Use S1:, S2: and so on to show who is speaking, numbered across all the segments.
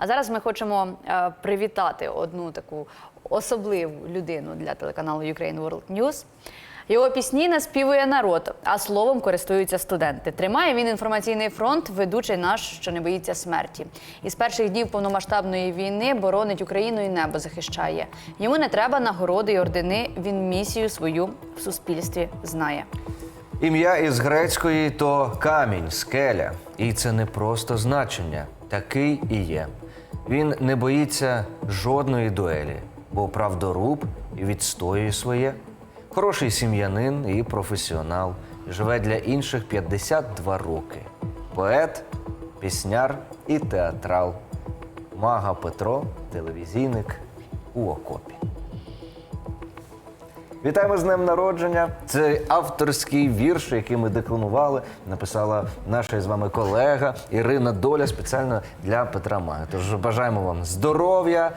S1: А зараз ми хочемо е, привітати одну таку особливу людину для телеканалу Ukraine World News. Його пісні наспівує народ, а словом користуються студенти. Тримає він інформаційний фронт, ведучий наш, що не боїться смерті. Із перших днів повномасштабної війни боронить Україну і небо захищає. Йому не треба нагороди й ордени. Він місію свою в суспільстві знає.
S2: Ім'я із грецької то камінь, скеля. І це не просто значення, такий і є. Він не боїться жодної дуелі, бо правдоруб і відстоює своє. Хороший сім'янин і професіонал. Живе для інших 52 роки. Поет, пісняр і театрал. Мага Петро, телевізійник у окопі. Вітаємо з днем народження. Це авторський вірш, який ми декламували, написала наша з вами колега Ірина Доля спеціально для Петра Маги. Тож бажаємо вам здоров'я,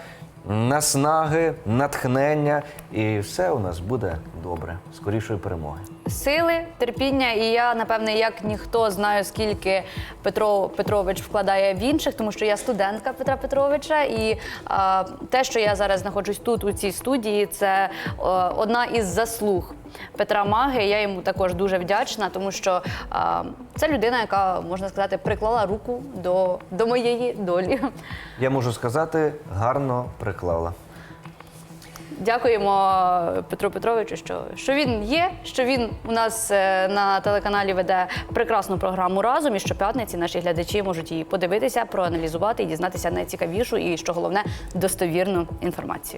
S2: наснаги, натхнення, і все у нас буде добре. Скорішої перемоги.
S1: Сили, терпіння, і я напевне, як ніхто знаю, скільки Петро Петрович вкладає в інших, тому що я студентка Петра Петровича, і а, те, що я зараз знаходжусь тут у цій студії, це а, одна із заслуг Петра Маги. Я йому також дуже вдячна, тому що а, це людина, яка можна сказати, приклала руку до, до моєї долі.
S2: Я можу сказати, гарно приклала.
S1: Дякуємо Петру Петровичу, що, що він є, що він у нас е, на телеканалі веде прекрасну програму разом. І щоп'ятниці наші глядачі можуть її подивитися, проаналізувати і дізнатися найцікавішу і, що головне, достовірну інформацію.